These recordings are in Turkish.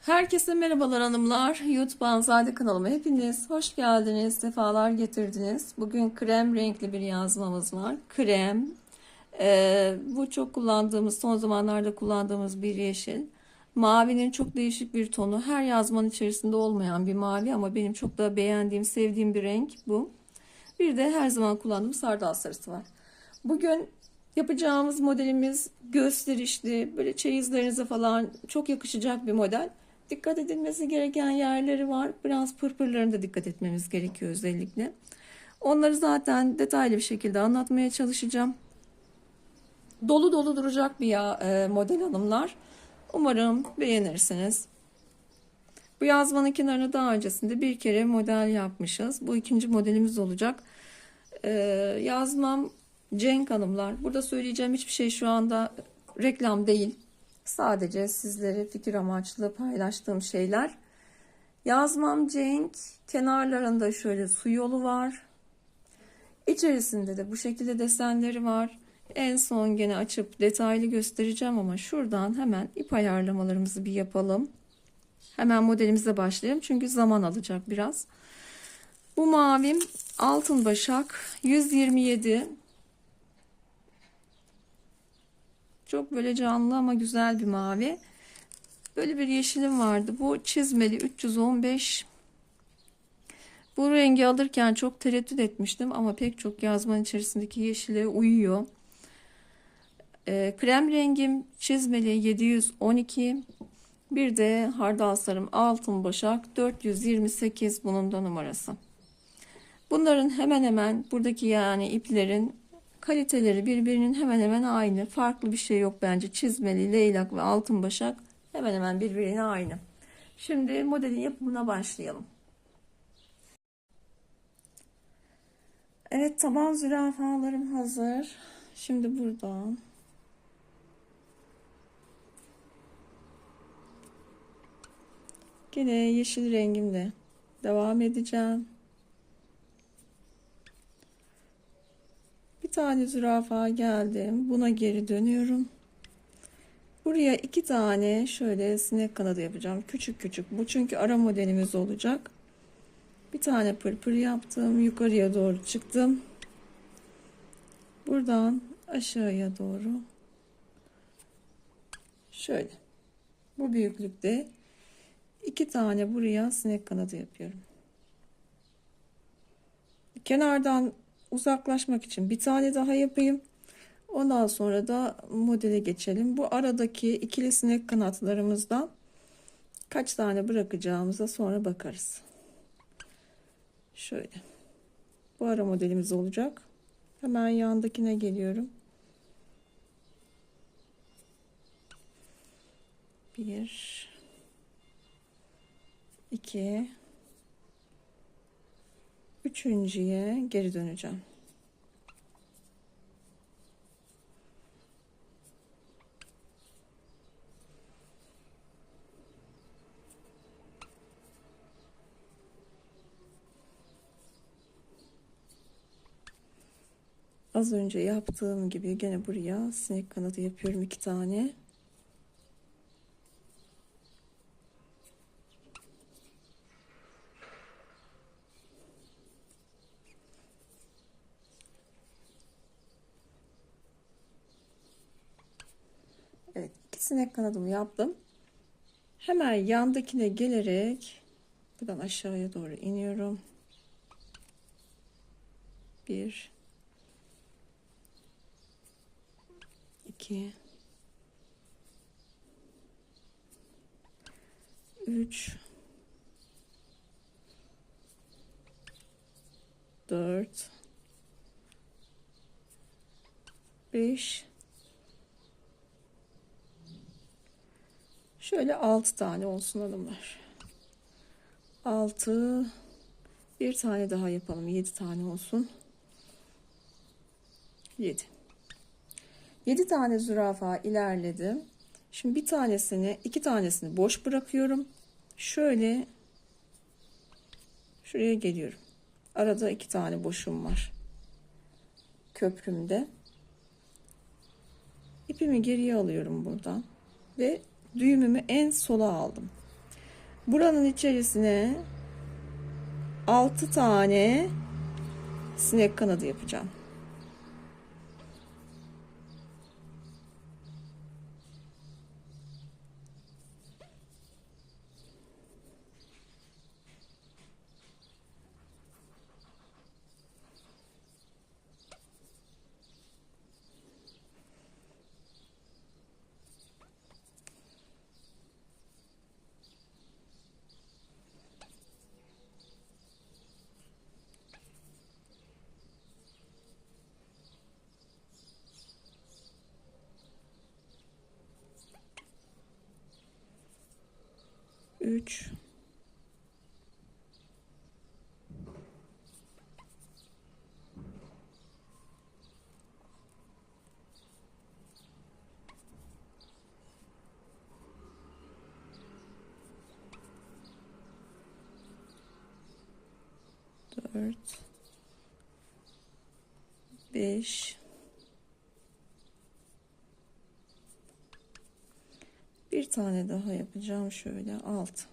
Herkese merhabalar hanımlar. YouTube Anzade kanalıma hepiniz hoş geldiniz, sefalar getirdiniz. Bugün krem renkli bir yazmamız var. Krem. Ee, bu çok kullandığımız, son zamanlarda kullandığımız bir yeşil. Mavinin çok değişik bir tonu. Her yazmanın içerisinde olmayan bir mavi ama benim çok da beğendiğim, sevdiğim bir renk bu. Bir de her zaman kullandığım sardal sarısı var. Bugün yapacağımız modelimiz gösterişli, böyle çeyizlerinize falan çok yakışacak bir model. Dikkat edilmesi gereken yerleri var. Biraz pırpırlarına da dikkat etmemiz gerekiyor özellikle. Onları zaten detaylı bir şekilde anlatmaya çalışacağım. Dolu dolu duracak bir ya, e, model hanımlar. Umarım beğenirsiniz. Bu yazmanın kenarına daha öncesinde bir kere model yapmışız. Bu ikinci modelimiz olacak. Ee, yazmam Cenk Hanımlar. Burada söyleyeceğim hiçbir şey şu anda reklam değil. Sadece sizlere fikir amaçlı paylaştığım şeyler. Yazmam Cenk. Kenarlarında şöyle su yolu var. İçerisinde de bu şekilde desenleri var. En son gene açıp detaylı göstereceğim ama şuradan hemen ip ayarlamalarımızı bir yapalım. Hemen modelimize başlayalım çünkü zaman alacak biraz. Bu mavim altın başak 127. Çok böyle canlı ama güzel bir mavi. Böyle bir yeşilim vardı. Bu çizmeli 315. Bu rengi alırken çok tereddüt etmiştim ama pek çok yazmanın içerisindeki yeşile uyuyor. E, krem rengim çizmeli 712. Bir de hardal sarım altın başak 428 bunun da numarası. Bunların hemen hemen buradaki yani iplerin kaliteleri birbirinin hemen hemen aynı. Farklı bir şey yok bence. Çizmeli, leylak ve altın başak hemen hemen birbirine aynı. Şimdi modelin yapımına başlayalım. Evet taban zürafalarım hazır. Şimdi buradan Yine yeşil rengimle devam edeceğim. Bir tane zürafa geldim. Buna geri dönüyorum. Buraya iki tane şöyle sinek kanadı yapacağım. Küçük küçük. Bu çünkü ara modelimiz olacak. Bir tane pırpır yaptım. Yukarıya doğru çıktım. Buradan aşağıya doğru. Şöyle. Bu büyüklükte iki tane buraya sinek kanadı yapıyorum. Kenardan uzaklaşmak için bir tane daha yapayım. Ondan sonra da modele geçelim. Bu aradaki ikili sinek kanatlarımızdan kaç tane bırakacağımıza sonra bakarız. Şöyle. Bu ara modelimiz olacak. Hemen yandakine geliyorum. Bir, iki, üçüncüye geri döneceğim. Az önce yaptığım gibi gene buraya sinek kanadı yapıyorum iki tane. Evet, iki sinek kanadımı yaptım. Hemen yandakine gelerek buradan aşağıya doğru iniyorum. Bir, iki, üç, dört, beş, şöyle altı tane olsun hanımlar. Altı, bir tane daha yapalım. Yedi tane olsun. Yedi. 7 tane zürafa ilerledim. Şimdi bir tanesini, iki tanesini boş bırakıyorum. Şöyle şuraya geliyorum. Arada iki tane boşum var. Köprümde. İpimi geriye alıyorum buradan ve düğümümü en sola aldım. Buranın içerisine 6 tane sinek kanadı yapacağım. Üç. Dört. Beş. Bir tane daha yapacağım şöyle alt.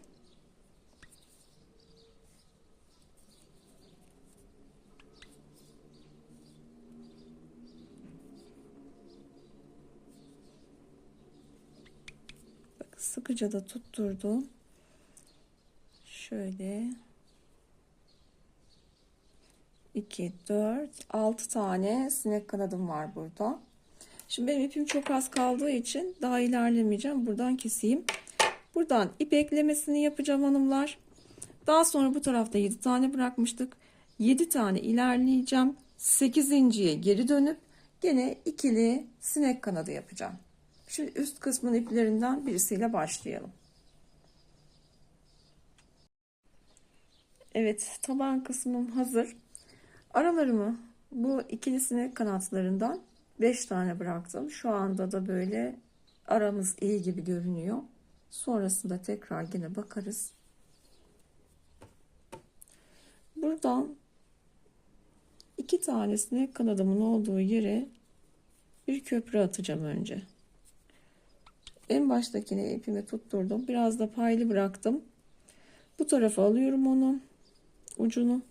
Bak sıkıca da tutturdum. Şöyle 2 4 6 tane sinek kanadım var burada. Şimdi benim ipim çok az kaldığı için daha ilerlemeyeceğim. Buradan keseyim. Buradan ip eklemesini yapacağım hanımlar. Daha sonra bu tarafta 7 tane bırakmıştık. 7 tane ilerleyeceğim. 8.ye geri dönüp gene ikili sinek kanadı yapacağım. Şimdi üst kısmın iplerinden birisiyle başlayalım. Evet taban kısmım hazır. Aralarımı bu ikili sinek kanatlarından 5 tane bıraktım. Şu anda da böyle aramız iyi gibi görünüyor. Sonrasında tekrar yine bakarız. Buradan iki tanesini kanadımın olduğu yere bir köprü atacağım önce. En baştakine ipimi tutturdum. Biraz da paylı bıraktım. Bu tarafa alıyorum onu ucunu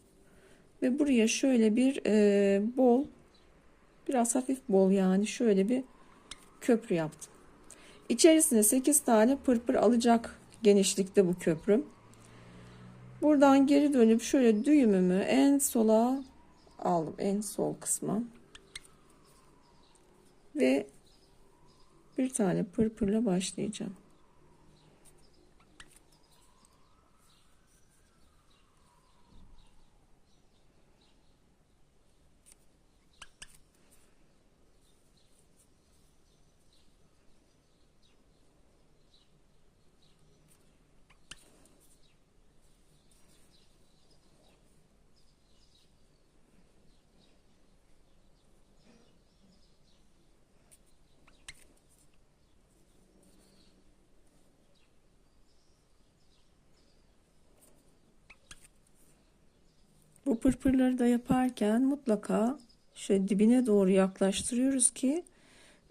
ve buraya şöyle bir e, bol biraz hafif bol yani şöyle bir köprü yaptım. İçerisine 8 tane pırpır alacak genişlikte bu köprüm. Buradan geri dönüp şöyle düğümümü en sola aldım. En sol kısma. Ve bir tane pırpırla başlayacağım. Bu pırpırları da yaparken mutlaka şöyle dibine doğru yaklaştırıyoruz ki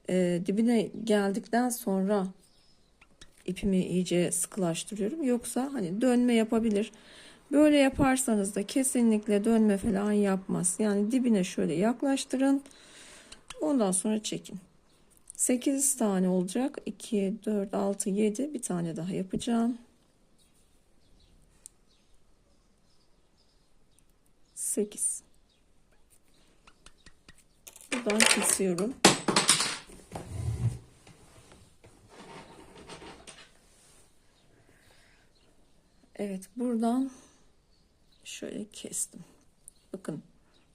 e, dibine geldikten sonra ipimi iyice sıkılaştırıyorum. Yoksa hani dönme yapabilir. Böyle yaparsanız da kesinlikle dönme falan yapmaz. Yani dibine şöyle yaklaştırın. Ondan sonra çekin. 8 tane olacak. 2, 4, 6, 7 bir tane daha yapacağım. 8 buradan kesiyorum. Evet buradan şöyle kestim. Bakın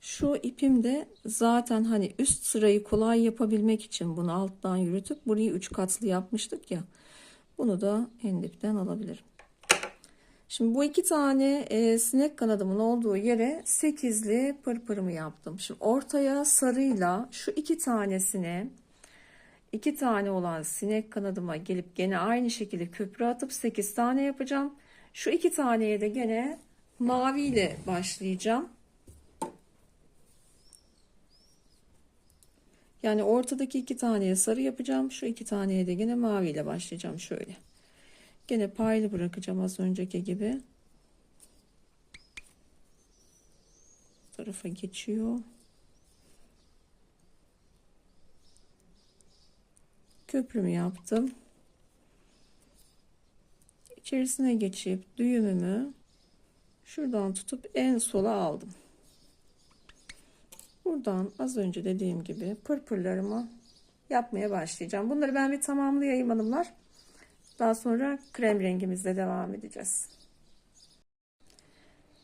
şu ipim de zaten hani üst sırayı kolay yapabilmek için bunu alttan yürütüp burayı üç katlı yapmıştık ya bunu da en dipten alabilirim Şimdi bu iki tane e, sinek kanadımın olduğu yere sekizli pırpırımı yaptım. Şimdi ortaya sarıyla şu iki tanesine iki tane olan sinek kanadıma gelip gene aynı şekilde köprü atıp sekiz tane yapacağım. Şu iki taneye de gene mavi ile başlayacağım. Yani ortadaki iki taneye sarı yapacağım. Şu iki taneye de gene mavi ile başlayacağım şöyle. Gene paylı bırakacağım az önceki gibi. Tarafa geçiyor. Köprümü yaptım. İçerisine geçip düğümümü şuradan tutup en sola aldım. Buradan az önce dediğim gibi pırpırlarımı yapmaya başlayacağım. Bunları ben bir tamamlayayım hanımlar. Daha sonra krem rengimizle devam edeceğiz.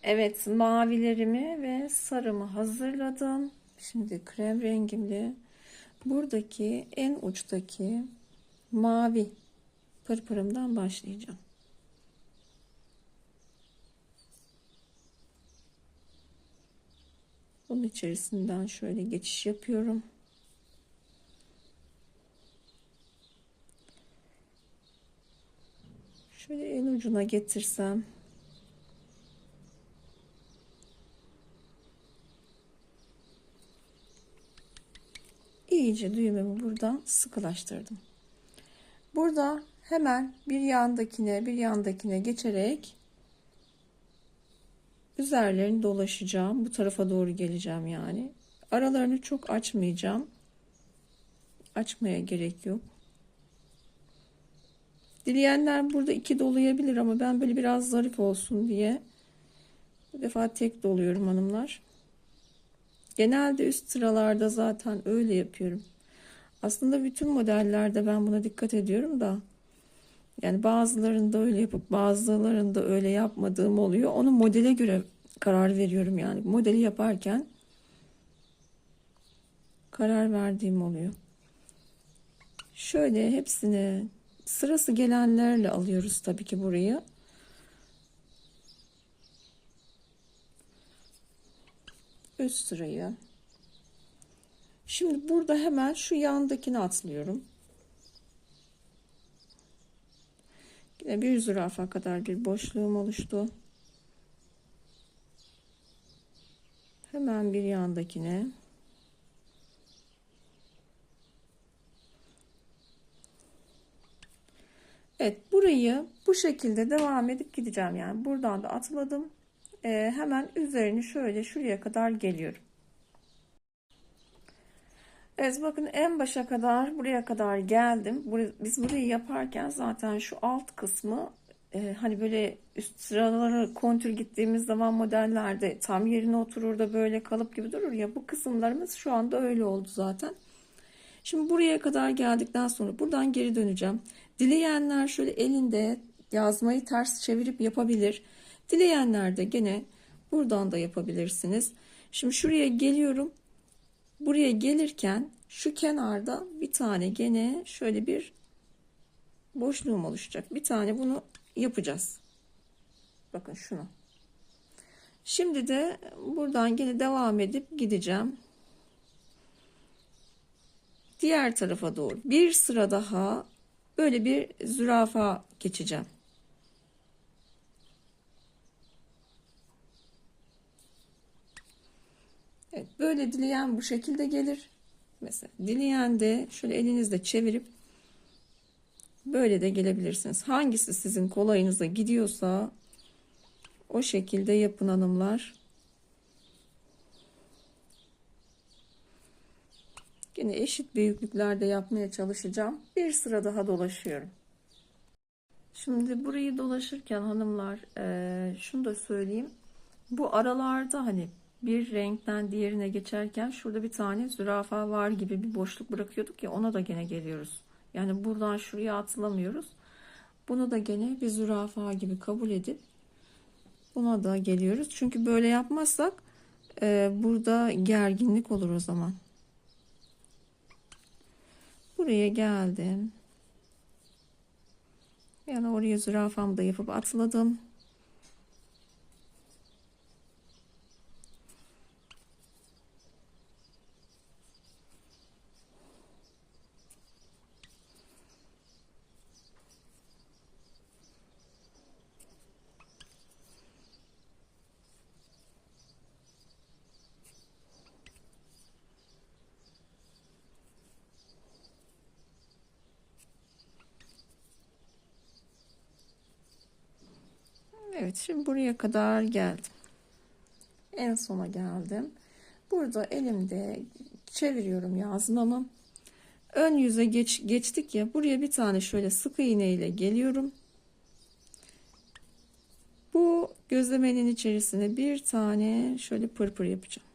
Evet mavilerimi ve sarımı hazırladım. Şimdi krem rengimle buradaki en uçtaki mavi pırpırımdan başlayacağım. Bunun içerisinden şöyle geçiş yapıyorum. Şöyle en ucuna getirsem iyice düğümümü buradan sıkılaştırdım. Burada hemen bir yandakine bir yandakine geçerek üzerlerini dolaşacağım. Bu tarafa doğru geleceğim yani. Aralarını çok açmayacağım. Açmaya gerek yok. Dileyenler burada iki dolayabilir ama ben böyle biraz zarif olsun diye bu defa tek doluyorum hanımlar. Genelde üst sıralarda zaten öyle yapıyorum. Aslında bütün modellerde ben buna dikkat ediyorum da yani bazılarında öyle yapıp bazılarında öyle yapmadığım oluyor. Onu modele göre karar veriyorum yani. Modeli yaparken karar verdiğim oluyor. Şöyle hepsini sırası gelenlerle alıyoruz tabii ki burayı. Üst sırayı. Şimdi burada hemen şu yandakini atlıyorum. Yine bir zürafa kadar bir boşluğum oluştu. Hemen bir yandakine Evet burayı bu şekilde devam edip gideceğim. Yani buradan da atladım. Ee, hemen üzerini şöyle şuraya kadar geliyorum. Evet bakın en başa kadar buraya kadar geldim. Biz burayı yaparken zaten şu alt kısmı e, hani böyle üst sıraları kontür gittiğimiz zaman modellerde tam yerine oturur da böyle kalıp gibi durur ya bu kısımlarımız şu anda öyle oldu zaten. Şimdi buraya kadar geldikten sonra buradan geri döneceğim. Dileyenler şöyle elinde yazmayı ters çevirip yapabilir. Dileyenler de gene buradan da yapabilirsiniz. Şimdi şuraya geliyorum. Buraya gelirken şu kenarda bir tane gene şöyle bir boşluğum oluşacak. Bir tane bunu yapacağız. Bakın şunu. Şimdi de buradan gene devam edip gideceğim. Diğer tarafa doğru bir sıra daha böyle bir zürafa geçeceğim. Evet, böyle dileyen bu şekilde gelir. Mesela dileyen de şöyle elinizle çevirip Böyle de gelebilirsiniz. Hangisi sizin kolayınıza gidiyorsa o şekilde yapın hanımlar. Yine eşit büyüklüklerde yapmaya çalışacağım. Bir sıra daha dolaşıyorum. Şimdi burayı dolaşırken hanımlar e, şunu da söyleyeyim. Bu aralarda hani bir renkten diğerine geçerken şurada bir tane zürafa var gibi bir boşluk bırakıyorduk ya ona da gene geliyoruz. Yani buradan şuraya atlamıyoruz. Bunu da gene bir zürafa gibi kabul edip buna da geliyoruz. Çünkü böyle yapmazsak e, burada gerginlik olur o zaman. Buraya geldim. Yani oraya zürafamı da yapıp atladım. Evet şimdi buraya kadar geldim. En sona geldim. Burada elimde çeviriyorum yazmamı. Ön yüze geç, geçtik ya buraya bir tane şöyle sık iğne ile geliyorum. Bu gözlemenin içerisine bir tane şöyle pırpır yapacağım.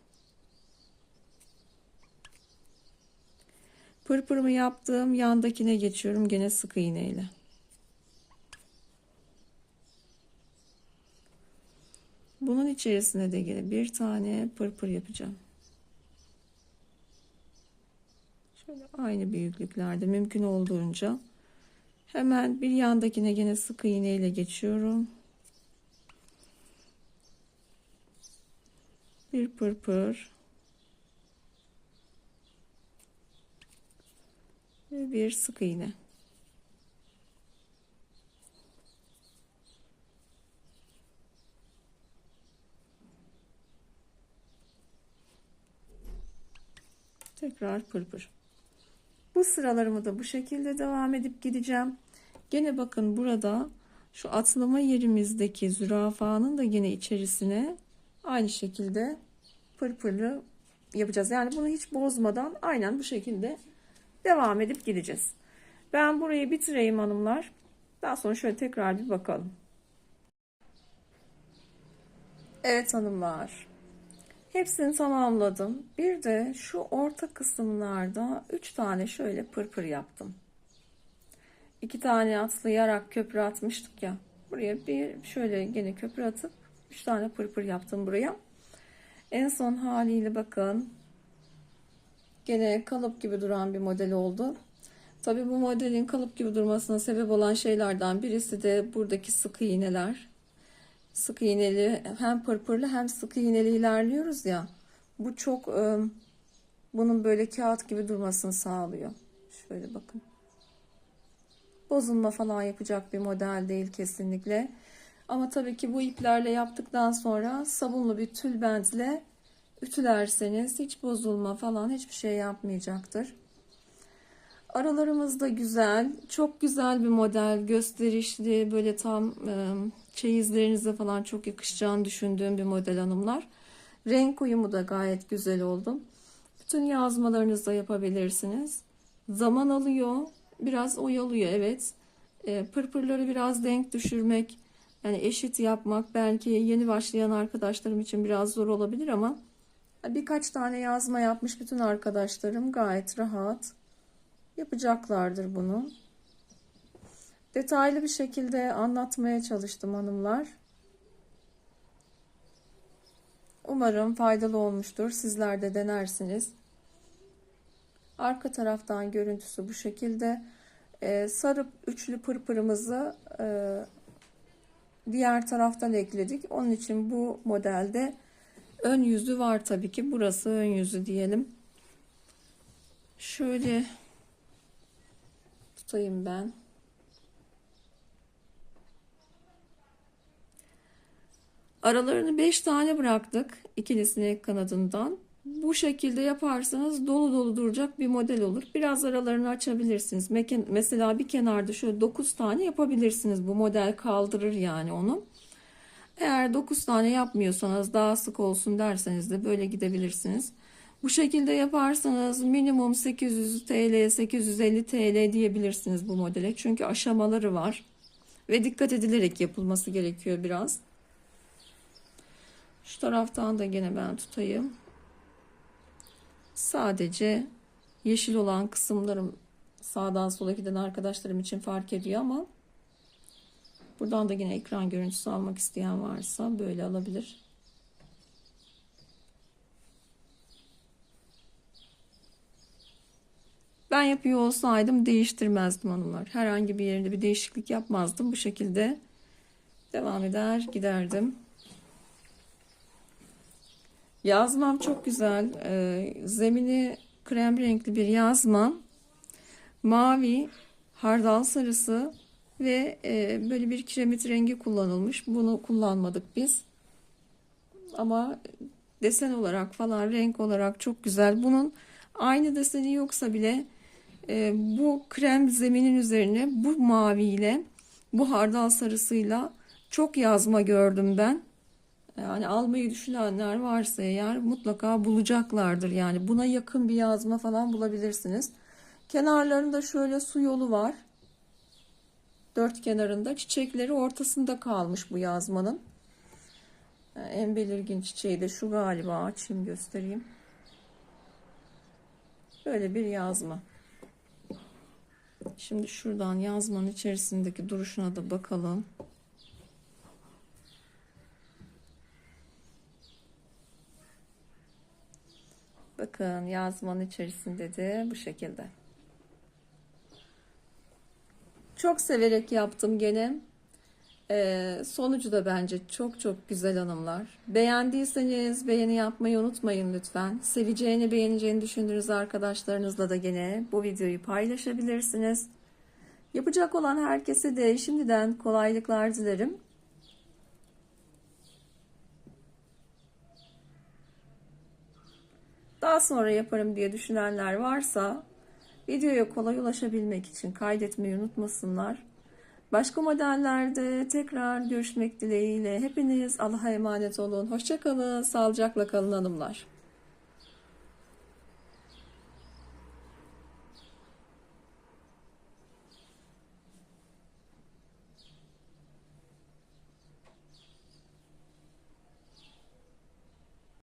Pırpırımı yaptığım yandakine geçiyorum gene sık iğne ile. Bunun içerisine de gene bir tane pırpır yapacağım. Şöyle aynı büyüklüklerde mümkün olduğunca hemen bir yandakine gene sık iğne ile geçiyorum. Bir pırpır ve bir sık iğne. Tekrar pırpır. Bu sıralarımı da bu şekilde devam edip gideceğim. Gene bakın burada şu atlama yerimizdeki zürafanın da gene içerisine aynı şekilde pırpırlı yapacağız. Yani bunu hiç bozmadan aynen bu şekilde devam edip gideceğiz. Ben burayı bitireyim hanımlar. Daha sonra şöyle tekrar bir bakalım. Evet hanımlar. Hepsini tamamladım. Bir de şu orta kısımlarda 3 tane şöyle pırpır yaptım. 2 tane atlayarak köprü atmıştık ya. Buraya bir şöyle gene köprü atıp 3 tane pırpır yaptım buraya. En son haliyle bakın. Gene kalıp gibi duran bir model oldu. Tabi bu modelin kalıp gibi durmasına sebep olan şeylerden birisi de buradaki sık iğneler sık iğneli hem pırpırlı hem sık iğneli ilerliyoruz ya. Bu çok ıı, bunun böyle kağıt gibi durmasını sağlıyor. Şöyle bakın. Bozulma falan yapacak bir model değil kesinlikle. Ama tabii ki bu iplerle yaptıktan sonra sabunlu bir tülbentle ütülerseniz hiç bozulma falan hiçbir şey yapmayacaktır. Aralarımız da güzel. Çok güzel bir model. Gösterişli böyle tam ıı, çeyizlerinize falan çok yakışacağını düşündüğüm bir model hanımlar. Renk uyumu da gayet güzel oldu. Bütün yazmalarınızda yapabilirsiniz. Zaman alıyor. Biraz oyalıyor evet. E, pırpırları biraz denk düşürmek yani eşit yapmak belki yeni başlayan arkadaşlarım için biraz zor olabilir ama birkaç tane yazma yapmış bütün arkadaşlarım gayet rahat yapacaklardır bunu. Detaylı bir şekilde anlatmaya çalıştım hanımlar. Umarım faydalı olmuştur. Sizler de denersiniz. Arka taraftan görüntüsü bu şekilde. Ee, sarı üçlü pırpırımızı e, diğer taraftan ekledik. Onun için bu modelde ön yüzü var tabii ki. Burası ön yüzü diyelim. Şöyle tutayım ben. Aralarını 5 tane bıraktık ikili sinek kanadından. Bu şekilde yaparsanız dolu dolu duracak bir model olur. Biraz aralarını açabilirsiniz. Mesela bir kenarda şöyle 9 tane yapabilirsiniz. Bu model kaldırır yani onu. Eğer 9 tane yapmıyorsanız daha sık olsun derseniz de böyle gidebilirsiniz. Bu şekilde yaparsanız minimum 800 TL, 850 TL diyebilirsiniz bu modele. Çünkü aşamaları var. Ve dikkat edilerek yapılması gerekiyor biraz. Şu taraftan da gene ben tutayım. Sadece yeşil olan kısımlarım sağdan sola giden arkadaşlarım için fark ediyor ama buradan da yine ekran görüntüsü almak isteyen varsa böyle alabilir. Ben yapıyor olsaydım değiştirmezdim hanımlar. Herhangi bir yerinde bir değişiklik yapmazdım. Bu şekilde devam eder giderdim. Yazmam çok güzel. Ee, zemini krem renkli bir yazmam. Mavi, hardal sarısı ve e, böyle bir kiremit rengi kullanılmış. Bunu kullanmadık biz. Ama desen olarak falan renk olarak çok güzel. Bunun aynı deseni yoksa bile e, bu krem zeminin üzerine bu maviyle bu hardal sarısıyla çok yazma gördüm ben. Yani almayı düşünenler varsa eğer mutlaka bulacaklardır. Yani buna yakın bir yazma falan bulabilirsiniz. Kenarlarında şöyle su yolu var. Dört kenarında çiçekleri ortasında kalmış bu yazmanın. Yani en belirgin çiçeği de şu galiba. Açayım göstereyim. Böyle bir yazma. Şimdi şuradan yazmanın içerisindeki duruşuna da bakalım. Bakın yazmanın içerisinde de bu şekilde. Çok severek yaptım gene. Ee, sonucu da bence çok çok güzel hanımlar. Beğendiyseniz beğeni yapmayı unutmayın lütfen. Seveceğini beğeneceğini düşündüğünüz arkadaşlarınızla da gene bu videoyu paylaşabilirsiniz. Yapacak olan herkese de şimdiden kolaylıklar dilerim. Daha sonra yaparım diye düşünenler varsa videoya kolay ulaşabilmek için kaydetmeyi unutmasınlar. Başka modellerde tekrar görüşmek dileğiyle hepiniz Allah'a emanet olun. Hoşçakalın, sağlıcakla kalın hanımlar.